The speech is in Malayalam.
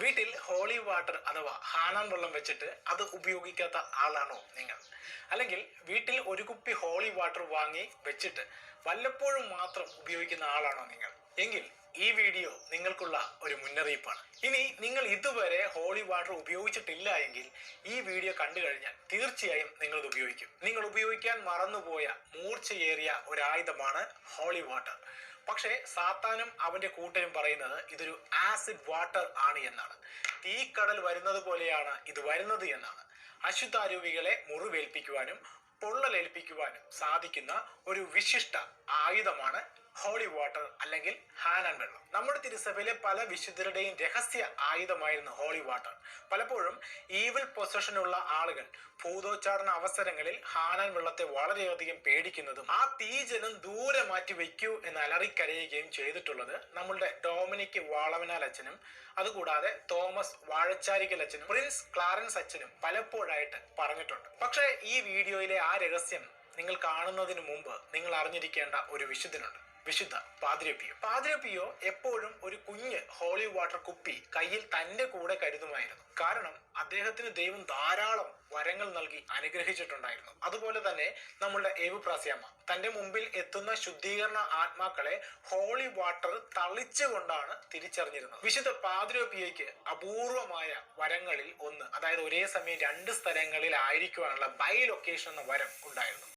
വീട്ടിൽ ഹോളി വാട്ടർ അഥവാ ഹാനാൻ വെള്ളം വെച്ചിട്ട് അത് ഉപയോഗിക്കാത്ത ആളാണോ നിങ്ങൾ? അല്ലെങ്കിൽ വീട്ടിൽ ഒരു കുപ്പി ഹോളി വാട്ടർ വാങ്ങി വെച്ചിട്ട് വല്ലപ്പോഴും മാത്രം ഉപയോഗിക്കുന്ന ആളാണോ നിങ്ങൾ? എങ്കിൽ ഈ വീഡിയോ നിങ്ങൾക്കുള്ള ഒരു മുന്നറിയിപ്പാണ്. ഇനി നിങ്ങൾ ഇതുവരെ ഹോളി വാട്ടർ ഉപയോഗിച്ചിട്ടില്ല എങ്കിൽ ഈ വീഡിയോ കണ്ടു കഴിഞ്ഞാൽ തീർച്ചയായും നിങ്ങൾ ഇത് ഉപയോഗിക്കും. നിങ്ങൾ ഉപയോഗിക്കാൻ മറന്നുപോയ മൂർച്ചയേറിയ ഒരായുധമാണ് ഹോളി വാട്ടർ പക്ഷേ സാത്താനും അവന്റെ കൂട്ടരും പറയുന്നത് ഇതൊരു ആസിഡ് വാട്ടർ ആണ് എന്നാണ്. തീക്കടൽ വരുന്നത് പോലെയാണ് ഇത് വരുന്നത് എന്നാണ്. അശുദ്ധാരൂപികളെ മുറിവേൽപ്പിക്കുവാനും പൊള്ളലേൽപ്പിക്കുവാനും സാധിക്കുന്ന ഒരു വിശിഷ്ട ആയുധമാണ് ഹോളി വാട്ടർ അല്ലെങ്കിൽ ഹാനാൻ വെള്ളം. നമ്മുടെ തിരുസഭയിലെ പല വിശുദ്ധരുടെയും രഹസ്യ ആയുധമായിരുന്നു ഹോളി വാട്ടർ പലപ്പോഴും ഈവിൽ പൊസഷനുള്ള ആളുകൾ ഭൂതോച്ചാരണ അവസരങ്ങളിൽ ഹാനാൻ വെള്ളത്തെ വളരെയധികം പേടിക്കുന്നതും ആ തീജനം ദൂരെ മാറ്റി വയ്ക്കൂ എന്ന് അലറിക്കരയുകയും ചെയ്തിട്ടുള്ളത് നമ്മളുടെ ഡോമിനിക് വാളവനാൽ അച്ഛനും അതുകൂടാതെ തോമസ് വാഴച്ചാരിക്കൽ അച്ഛനും പ്രിൻസ് ക്ലാരൻസ് അച്ഛനും പലപ്പോഴായിട്ട് പറഞ്ഞിട്ടുണ്ട്. പക്ഷേ ഈ വീഡിയോയിലെ ആ രഹസ്യം നിങ്ങൾ കാണുന്നതിന് മുമ്പ് നിങ്ങൾ അറിഞ്ഞിരിക്കേണ്ട ഒരു വിശുദ്ധനുണ്ട്. വിശുദ്ധ പാതിരപ്പിയോ പാതിരപ്പിയോ എപ്പോഴും ഒരു കുഞ്ഞ് ഹോളി വാട്ടർ കുപ്പി കയ്യിൽ തന്റെ കൂടെ കരുതുമായിരുന്നു. കാരണം അദ്ദേഹത്തിന് ദൈവം ധാരാളം വരങ്ങൾ നൽകി അനുഗ്രഹിച്ചിട്ടുണ്ടായിരുന്നു. അതുപോലെ തന്നെ നമ്മളുടെ ഏവു പ്രാസ്യാമ്മ തന്റെ മുമ്പിൽ എത്തുന്ന ശുദ്ധീകരണ ആത്മാക്കളെ ഹോളി വാട്ടർ തളിച്ചുകൊണ്ടാണ് തിരിച്ചറിഞ്ഞിരുന്നത്. വിശുദ്ധ പാതിരോപ്പിയയ്ക്ക് അപൂർവമായ വരങ്ങളിൽ ഒന്ന് അതായത് ഒരേ സമയം രണ്ട് സ്ഥലങ്ങളിൽ ആയിരിക്കുവാനുള്ള ബൈ ലൊക്കേഷൻ എന്ന വരം ഉണ്ടായിരുന്നു.